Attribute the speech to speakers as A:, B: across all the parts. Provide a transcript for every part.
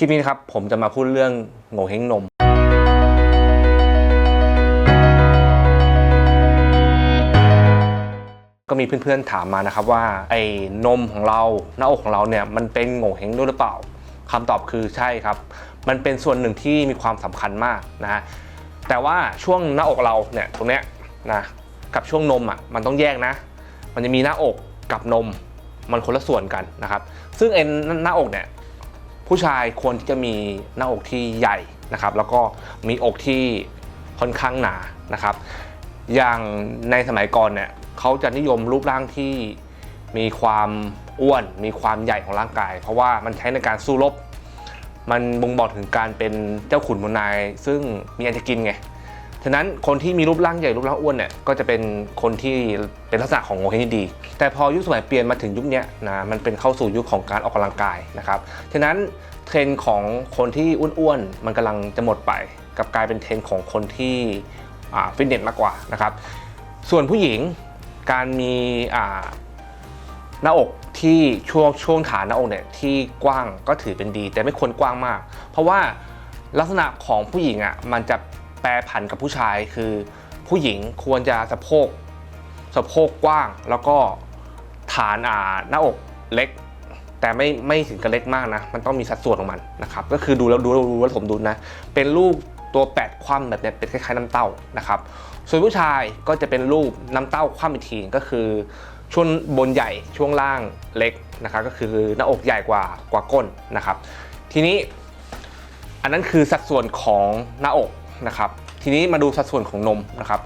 A: คลิปนี้นะครับผมจะมาพูดเรื่องโง่เฮงนม ก็มีเพื่อนๆถามมานะครับว่าไอ้นมของเราหน้าอกของเราเนี่ยมันเป็นโง่เฮงด้วยหรือเปล่าคำตอบคือใช่ครับ มันเป็นส่วนหนึ่งที่มีความสำคัญมากนะฮะแต่ว่าช่วงหน้าอกเราเนี่ยตรงเนี้ยนะกับช่วงนมอะมันต้องแยกนะ มันจะมีหน้าอกกับนมมันคนละส่วนกันนะครับ ซึ่งเอ็นหน้าอกเนี่ย ผู้ชายควรที่จะมีหน้าอกที่ใหญ่นะครับ แล้วก็มีอกที่ค่อนข้างหนานะครับ อย่างในสมัยก่อนเนี่ยเขาจะนิยมรูปร่างที่มีความอ้วน มีความใหญ่ของร่างกาย เพราะว่ามันใช้ในการสู้รบ มันบ่งบอกถึงการเป็นเจ้าขุนมูลนาย ซึ่งมีอันจะกินไง ฉะนั้นคนที่มีรูปร่างใหญ่รูปร่างอ้วนเนี่ยก็จะเป็นคนที่เป็นลักษณะของโงเฮงที่ดี แต่พอยุคสมัยเปลี่ยนมาถึงยุคนี้นะมันเป็นเข้าสู่ยุคของการออกกำลังกายนะครับฉะนั้นเทรนของคนที่อ้วนๆมันกำลังจะหมดไปกับกลายเป็นเทรนของคนที่ฟิตเนสมากกว่านะครับ ส่วนผู้หญิงการมีหน้าอกที่ช่วงช่วงฐานหน้าอกเนี่ยที่กว้างก็ถือเป็นดี แต่ไม่ควรกว้างมาก เพราะว่าลักษณะของผู้หญิงอะมันจะ แปรผันกับผู้ชายคือ ผู้หญิงควรจะสะโพกสะโพกกว้าง แล้วก็ฐานอ่าหน้าอกเล็ก แต่ไม่ไม่ถึงกับเล็กมากนะ มันต้องมีสัดส่วนของมันนะครับ ก็คือดูแล้วดูแล้วดูแล้วสมดุลนะ เป็นรูปตัวแปดคว่ำแบบนี้เป็นคล้ายๆน้ำเต้านะครับ ส่วนผู้ชายก็จะเป็นรูปน้ำเต้าคว่ำอีกทีก็คือช่วงบนใหญ่ช่วงล่างเล็กนะครับก็คือหน้าอกใหญ่กว่ากว่าก้นนะครับ ทีนี้อันนั้นคือสัดส่วนของหน้าอก นะครับทีนี้มาดูสัดส่วนของนมนะครับ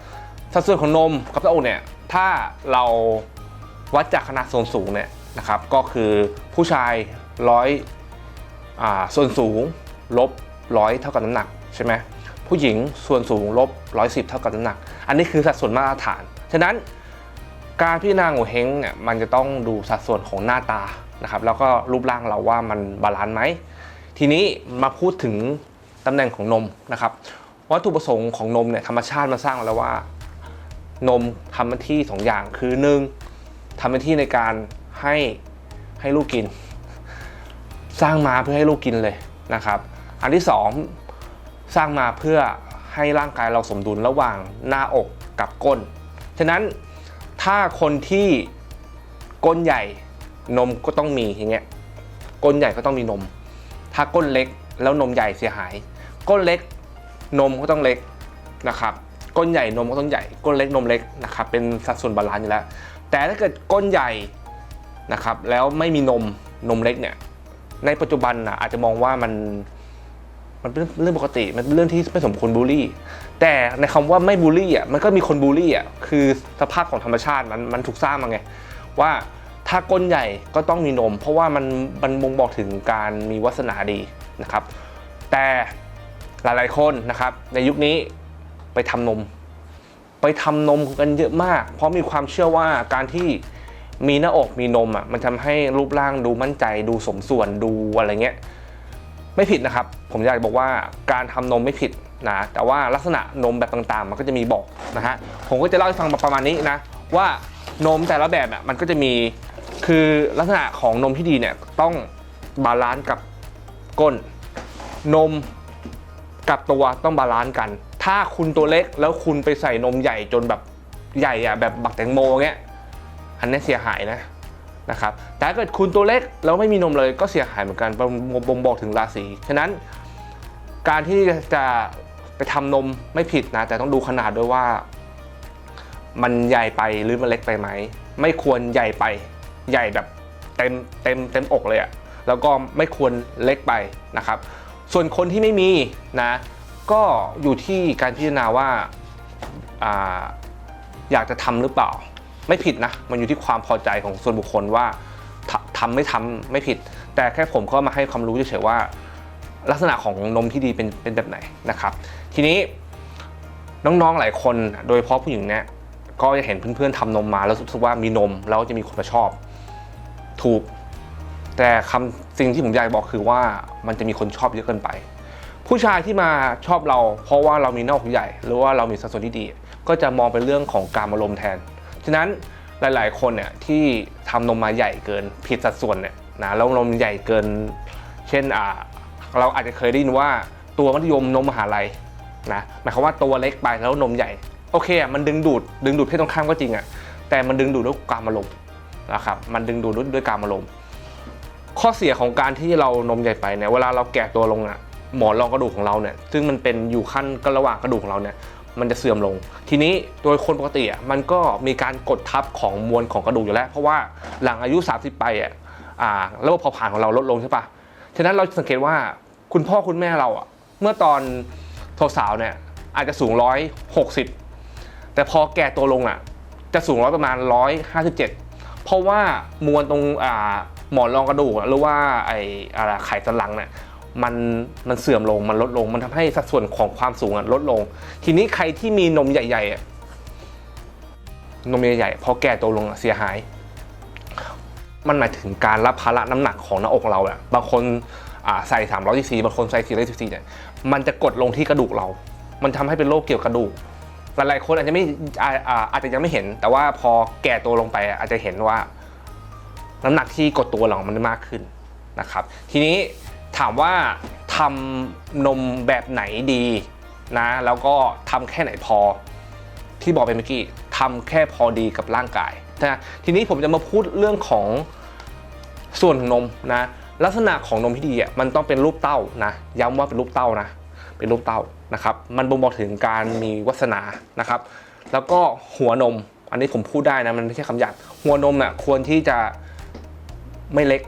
A: สัดส่วนของนมกับหน้าอกเนี่ยถ้าเราวัดจากขนาดส่วนสูงเนี่ยนะครับก็คือผู้ชายร้อยอ่าส่วนสูงลบร้อยเท่ากับน้ำหนักใช่ไหมผู้หญิงส่วนสูงลบร้อยสิบเท่ากับน้ำหนัก อันนี้คือสัดส่วนมาตรฐาน ฉะนั้นการพิจารณาโงเฮงเนี่ยมันจะต้องดูสัดส่วนของหน้าตานะครับแล้วก็รูปร่างเราว่ามันบาลานซ์ไหมทีนี้มาพูดถึงตำแหน่งของนมนะครับ วัตถุประสงค์ของนมเนี่ยธรรมชาติมาสร้างมาแล้วว่า นมทำหน้าที่สองอย่างคือหนึ่งทำหน้าที่ในการให้ให้ลูกกิน สร้างมาเพื่อให้ลูกกินเลยนะครับ อันที่สองสร้างมาเพื่อให้ร่างกายเราสมดุลระหว่างหน้าอกกับก้น ฉะนั้นถ้าคนที่ก้นใหญ่นมก็ต้องมีอย่างเงี้ยก้นใหญ่ก็ต้องมีนม ถ้าก้นเล็กแล้วนมใหญ่เสียหาย ก้นเล็ก นมก็ต้องเล็กนะครับก้นใหญ่นมก็ต้องใหญ่ก้นเล็กนมเล็กนะครับเป็นสัดส่วนบาลานซ์อยู่แล้ว แต่ถ้าเกิดก้นใหญ่นะครับแล้วไม่มีนมนมเล็กเนี่ยในปัจจุบันนะอาจจะมองว่ามันมันเป็นเรื่องปกติมันเป็นเรื่องที่ไม่สมควรบูลลี่ แต่ในคำว่าไม่บูลลี่อะมันก็มีคนบูลลี่อะคือสภาพของธรรมชาติมันมันถูกสร้างมาไงว่าถ้าก้นใหญ่ก็ต้องมีนม เพราะว่ามันมันบ่งบอกถึงการมีวาสนาดีนะครับ แต่ หลายๆคนนะครับในยุคนี้ไปทำนม ไปทำนมกันเยอะมาก เพราะมีความเชื่อว่าการที่มีหน้าอกมีนมอะมันทำให้รูปร่างดูมั่นใจ ดูสมส่วนดูอะไรเงี้ยไม่ผิดนะครับ ผมอยากจะบอกว่าการทำนมไม่ผิดนะแต่ว่าลักษณะนมแบบต่างๆ มันก็จะมีบอกนะฮะผมก็จะเล่าให้ฟังประมาณนี้นะว่านมแต่ละแบบอะมันก็จะมีคือลักษณะของนมที่ดีเนี่ยต้องบาลานซ์กับก้น นม กับตัวต้องบาลานซ์กัน ถ้าคุณตัวเล็กแล้วคุณไปใส่นมใหญ่จนแบบใหญ่อะแบบบักแตงโมเงี้ยอันนี้เสียหายนะนะครับแต่ถ้าเกิดคุณตัวเล็กแล้วไม่มีนมเลยก็เสียหายเหมือนกันบ่งบ่งบอกถึงราศีฉะนั้น การที่จะไปทำนมไม่ผิดนะ แต่ต้องดูขนาดด้วยว่า มันใหญ่ไปหรือมันเล็กไปไหม ไม่ควรใหญ่ไปใหญ่แบบเต็มเต็มเต็มอกเลยอะแล้วก็ไม่ควรเล็กไปนะครับ ส่วนคนที่ไม่มีนะ ก็อยู่ที่การพิจารณาว่าอาอยากจะทำหรือเปล่า ไม่ผิดนะ มันอยู่ที่ความพอใจของส่วนบุคคลว่าททำไม่ทำไม่ผิด แต่แค่ผมก็มาให้ความรู้เฉยๆว่า ลักษณะของนมที่ดีเป็นเป็นแบบไหนนะครับ ทีนี้น้องๆหลายคนโดยเฉพาะผู้หญิงเนี่ยก็จะเห็นเพื่อนๆทำนมมาแล้วรู้สึกว่ามีนมแล้วจะมีคนมาชอบ ถูก แต่คำสิ่งที่ผมอยากบอกคือว่ามันจะมีคนชอบเยอะเกินไป ผู้ชายที่มาชอบเรา เพราะว่าเรามีหน้าอกใหญ่ หรือว่าเรามีสัดส่วนที่ดี ก็จะมองเป็นเรื่องของการอารมณ์แทน ฉะนั้นหลาย ๆ คนเนี่ยที่ทำนมมาใหญ่เกินผิดสัดส่วนเนี่ยนะแล้วนมใหญ่เกิน เช่นอ่าเราอาจจะเคยได้ยินว่าตัวมัธยมนมมหาลัยนะหมายความว่าตัวเล็กไปแล้วนมใหญ่โอเคอะมันดึงดูดดึงดูดเพศตรงข้ามก็จริงอะแต่มันดึงดูดด้วยการอารมณ์นะครับมันดึงดูดด้วยการอารมณ์ ข้อเสียของการที่เรานมใหญ่ไปเนี่ยเวลาเราแก่ตัวลงอะหมอนรองกระดูกของเราเนี่ยซึ่งมันเป็นอยู่ขั้นกระหว่างกระดูกของเราเนี่ยมันจะเสื่อมลง ทีนี้โดยคนปกติอะมันก็มีการกดทับของมวลของกระดูกอยู่แล้ว เพราะว่าหลังอายุ 30 ไปอะอ่าระบบเผาผลาญของเราลดลงใช่ปะฉะนั้นเราสังเกตว่าคุณพ่อคุณแม่เราอะเมื่อตอนสาวเนี่ยอาจจะสูงร้อยหกสิบแต่พอแก่ตัวลงอะจะสูงร้อยประมาณ 157 เพราะว่ามวลตรงอ่า หมอนรองกระดูกหรือว่าไอ้อะไรไขสันหลังเนี่ยมันมันเสื่อมลงมันลดลง มันทำให้สัดส่วนของความสูงอะลดลง ทีนี้ใครที่มีนมใหญ่ๆนมใหญ่ๆพอแก่ตัวลงเสียหาย มันหมายถึงการรับภาระน้ำหนักของหน้าอกเราอะบางคนอ่าใส่300ซีซีบางคนใส่400ซีซีเนี่ยมันจะกดลงที่กระดูกเรา มันทำให้เป็นโรคเกี่ยวกับกระดูกหลายๆคนอาจจะไม่อาอาจจะยังไม่เห็น แต่ว่าพอแก่ตัวลงไปอาจจะเห็นว่า น้ำหนักที่กดตัวเรามันมากขึ้นนะครับ ทีนี้ถามว่าทำนมแบบไหนดีนะแล้วก็ทำแค่ไหนพอ ที่บอกไปเมื่อกี้ทำแค่พอดีกับร่างกายนะทีนี้ผมจะมาพูดเรื่องของส่วนนมนะลักษณะของนมที่ดีอะมันต้องเป็นรูปเต้านะย้ำว่าเป็นรูปเต้านะเป็นรูปเต้านะครับ มันบ่งบอกถึงการมีวัสนานะครับ แล้วก็หัวนม อันนี้ผมพูดได้นะมันไม่ใช่คำหยาบหัวนมน่ะควรที่จะ ไม่เล็ก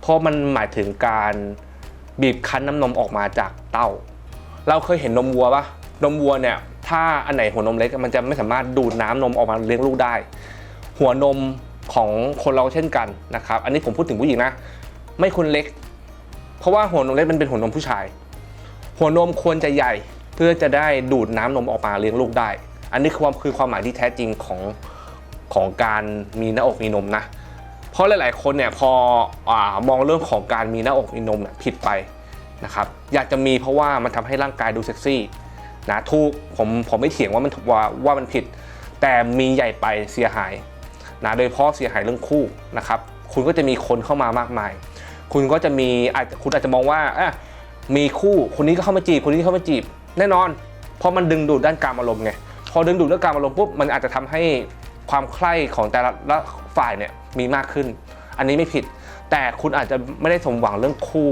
A: เพราะมันหมายถึงการบีบคั้นน้ำนมออกมาจากเต้า เราเคยเห็นนมวัวปะนมวัวเนี่ยถ้าอันไหนหัวนมเล็กมันจะไม่สามารถดูดน้ำนมออกมาเลี้ยงลูกได้ หัวนมของคนเราเช่นกันนะครับ อันนี้ผมพูดถึงผู้หญิงนะ ไม่ควรเล็ก เพราะว่าหัวนมเล็กมันเป็นหัวนมผู้ชาย หัวนมควรจะใหญ่เพื่อจะได้ดูดน้ำนมออกมาเลี้ยงลูกได้ อันนี้คือความคือความหมายที่แท้จริงของของการมีหน้าอกมีนมนะ เพราะหลาย ๆ คนเนี่ยพออมองเรื่องของการมีหน้าอกมีนมเนี่ยผิดไปนะครับอยากจะมีเพราะว่ามันทำให้ร่างกายดูเซ็กซี่นะถูกผมผมไม่เถียงว่ามันว่าว่ามันผิด แต่มีใหญ่ไปเสียหายนะโดยเฉพาะเสียหายเรื่องคู่นะครับคุณก็จะมีคนเข้ามามากมาย คุณก็จะมีอาจคุณอาจจะมองว่าอะมีคู่คนนี้ก็เข้ามาจีบคนนี้เข้ามาจีบ แน่นอนเพราะมันดึงดูดด้านการอารมณ์ไงพอดึงดูดด้านการอารมณ์ปุ๊บมันอาจจะทำให้ความใคร่ของแต่ละฝ่ายเนี่ย มีมากขึ้น อันนี้ไม่ผิด แต่คุณอาจจะไม่ได้สมหวังเรื่องคู่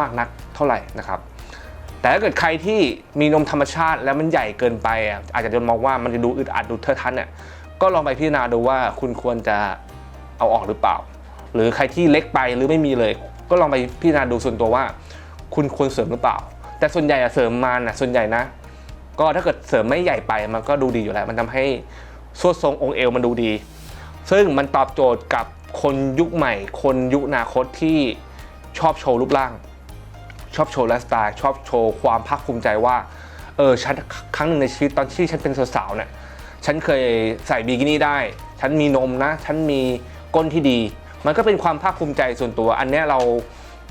A: มากนักเท่าไหร่นะครับ แต่ถ้าเกิดใครที่มีนมธรรมชาติแล้วมันใหญ่เกินไปอะอาจจะโดนมองว่ามันจะดูอึดอัดดูเทอะทะเนี่ยก็ลองไปพิจารณาดูว่าคุณควรจะเอาออกหรือเปล่า หรือใครที่เล็กไปหรือไม่มีเลย ก็ลองไปพิจารณาดูส่วนตัวว่า คุณควรเสริมหรือเปล่า แต่ส่วนใหญ่เสริมมานะส่วนใหญ่นะ ก็ถ้าเกิดเสริมไม่ใหญ่ไปมันก็ดูดีอยู่แล้ว มันทำให้สวดทรงองค์เอวมันดูดี ซึ่งมันตอบโจทย์กับคนยุคใหม่ คนยุคอนาคตที่ชอบโชว์รูปร่าง ชอบโชว์ไลฟ์สไตล์ ชอบโชว์ความภาคภูมิใจว่า เออฉันครั้งหนึ่งในชีวิตตอนที่ฉันเป็นสาวๆเนี่ยฉันเคยใส่บิกินี่ได้ ฉันมีนมนะ ฉันมีก้นที่ดี มันก็เป็นความภาคภูมิใจส่วนตัว อันนี้เรา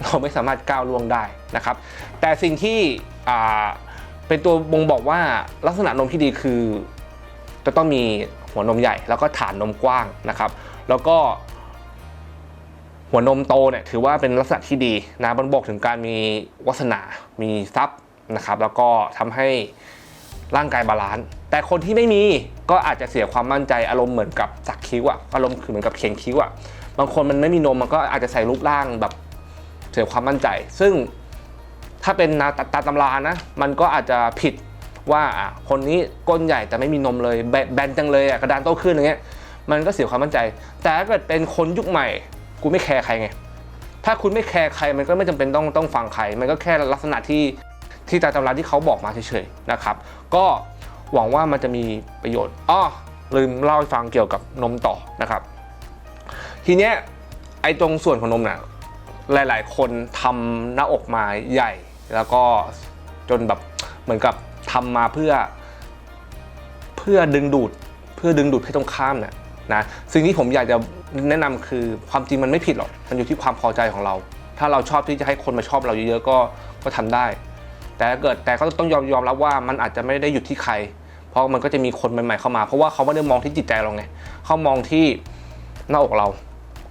A: เราไม่สามารถก้าวล่วงได้นะครับ แต่สิ่งที่เป็นตัวบ่งบอกว่าลักษณะนมที่ดีคือจะต้องมี หัวนมใหญ่แล้วก็ฐานนมกว้างนะครับ แล้วก็หัวนมโตเนี่ยถือว่าเป็นลักษณะที่ดีนะมันบอกถึงการมีวัสนา มีทรัพย์นะครับ แล้วก็ทำให้ร่างกายบาลานซ์แต่คนที่ไม่มีก็อาจจะเสียความมั่นใจอารมณ์เหมือนกับสักคิ้วอะอารมณ์คือเหมือนกับเขียนคิ้วอะบางคนมันไม่มีนมมันก็อาจจะใส่รูปร่างแบบเสียความมั่นใจ ซึ่งถ้าเป็นนาตตาตำรานะ มันก็อาจจะผิด ว่าอะคนนี้ก้นใหญ่แต่ไม่มีนมเลยแบแบนจังเลยอะกระดานโตขึ้นอย่างเงี้ยมันก็เสียความมั่นใจ แต่ถ้าเกิดเป็นคนยุคใหม่กูไม่แคร์ใครไงถ้าคุณไม่แคร์ใครมันก็ไม่จำเป็นต้องต้องฟังใคร มันก็แค่ลักษณะที่ที่ตามตำราที่เขาบอกมาเฉยๆนะครับ ก็หวังว่ามันจะมีประโยชน์อ้อลืมเล่าให้ฟังเกี่ยวกับนมต่อนะครับ ทีเนี้ยไอ้ตรงส่วนของนมน่ะหลาย ๆ คนทำหน้าอกมาใหญ่ แล้วก็จนแบบเหมือนกับ ทำมาเพื่อเพื่อดึงดูดเพื่อดึงดูดเพศตรงข้ามเนี่ยนะสิ่งที่ผมอยากจะแนะนำคือความจริงมันไม่ผิดหรอกมันอยู่ที่ความพอใจของเรา ถ้าเราชอบที่จะให้คนมาชอบเราเยอะๆก็ก็ทำได้ แต่เกิดแต่ก็ต้องยอมยอมรับว่ามันอาจจะไม่ได้หยุดที่ใคร เพราะมันก็จะมีคนใหม่ๆเข้ามา เพราะว่าเขาไม่ได้มองที่จิตใจเราไงเขามองที่หน้าอกเรา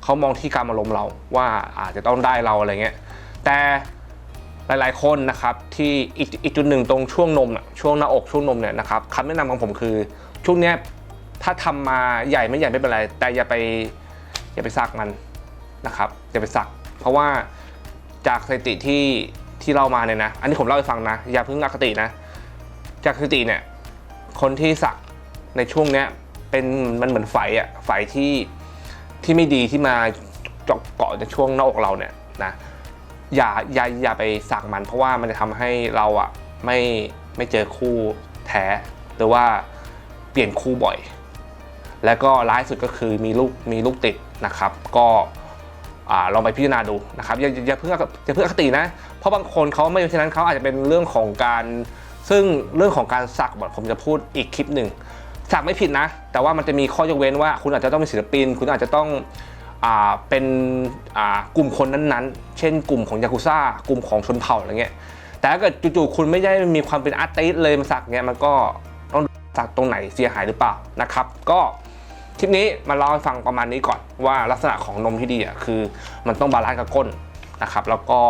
A: เขามองที่การอารมณ์เราว่าอาจจะต้องได้เราอะไรเงี้ยแต่ หลายๆ คนนะครับที่อีกอีกจุดหนึ่งตรงช่วงนมนะช่วงหน้าอกช่วงนมเนี่ยนะครับคำแนะนำของผมคือช่วงเนี้ยถ้าทำมาใหญ่ไม่ใหญ่ไม่เป็นไร แต่อย่าไปอย่าไปสักมันนะครับอย่าไปสัก เพราะว่าจากสถิติที่ที่เรามาเนี่ยนะ อันนี้ผมเล่าให้ฟังนะ อย่าเพิ่งอคตินะ จากสถิติเนี่ยคนที่สักในช่วงเนี้ยเป็นมันเหมือนไฟอะไฟที่ที่ไม่ดีที่มาเกาะในช่วงหน้าอกเราเนี่ยนะ อย่าอย่าอย่าไปสักมันเพราะว่ามันจะทำให้เราอะไม่ไม่เจอคู่แท้หรือว่าเปลี่ยนคู่บ่อย แล้วก็ร้ายสุดก็คือมีลูกมีลูกติดนะครับ ก็อ่าลองไปพิจารณาดูนะครับอย่าอย่าเพิ่งอย่าเพิ่งอคตินะ เพราะบางคนเขาไม่ฉะนั้นเขาอาจจะเป็นเรื่องของการ ซึ่งเรื่องของการสักผมจะพูดอีกคลิปหนึ่งสักไม่ผิดนะ แต่ว่ามันจะมีข้อยกเว้นว่า คุณอาจจะต้องเป็นศิลปิน คุณอาจจะต้อง เป็นกลุ่มคนนั้นๆ เช่นกลุ่มของยากุซ่ากลุ่มของชนเผ่าอะไรเงี้ยแต่ถ้าเกิดจู่ๆคุณไม่ได้มีความเป็นอาร์ติสเลยมาสักเงี้ยมันก็ต้องสักตรงไหนเสียหายหรือเปล่านะครับ ก็คลิปนี้มาเล่าให้ฟังประมาณนี้ก่อนว่าลักษณะของนมที่ดีอะคือมันต้องบาลานซ์กับก้นนะครับ แล้วก็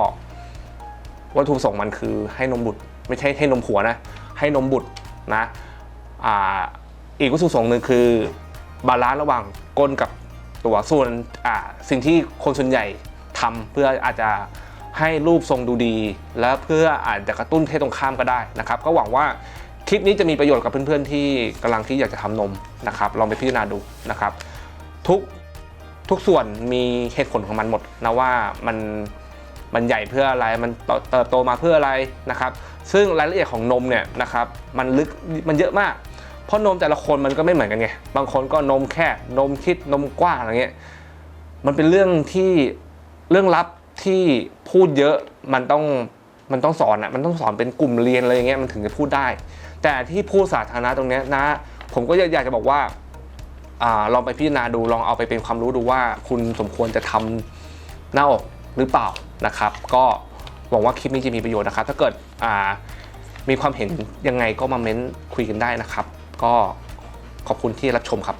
A: วัตถุประสงค์มันคือให้นมบุตรไม่ใช่ให้นมผัวนะ ให้นมบุตรนะออีกวัตถุประสงค์หนึ่งคือบาลานซ์ระหว่างก้นกับ ตัวส่วนสิ่งที่คนส่วนใหญ่ทำเพื่ออาจจะให้รูปทรงดูดี และเพื่ออาจจะกระตุ้นเพศตรงข้ามก็ได้นะครับ ก็หวังว่าคลิปนี้จะมีประโยชน์กับเพื่อนๆที่กำลังที่อยากจะทำนมนะครับลองไปพิจารณาดูนะครับ ทุกทุกส่วนมีเหตุผลของมันหมดนะว่ามันมันใหญ่เพื่ออะไรมันเติบโตมาเพื่ออะไรนะครับ ซึ่งรายละเอียดของนมเนี่ยนะครับมันลึกมันเยอะมาก เพราะนมแต่ละคนมันก็ไม่เหมือนกันไง บางคนก็นมแค่นมคิดนมกว้างอะไรเงี้ย มันเป็นเรื่องที่เรื่องลับที่พูดเยอะมันต้องมันต้องสอนอะมันต้องสอนเป็นกลุ่มเรียนอะไรอย่างเงี้ยมันถึงจะพูดได้ แต่ที่พูดสาธารณะตรงเนี้ยนะ ผมก็อยากจะบอกว่าอ่าลองไปพิจารณาดูลองเอาไปเป็นความรู้ดูว่าคุณสมควรจะทำหน้าอกหรือเปล่านะครับ ก็หวังว่าคลิปนี้จะมีประโยชน์นะครับ ถ้าเกิดอ่ามีความเห็นยังไงก็มาเม้นคุยกันได้นะครับ ก็ขอบคุณที่รับชมครับ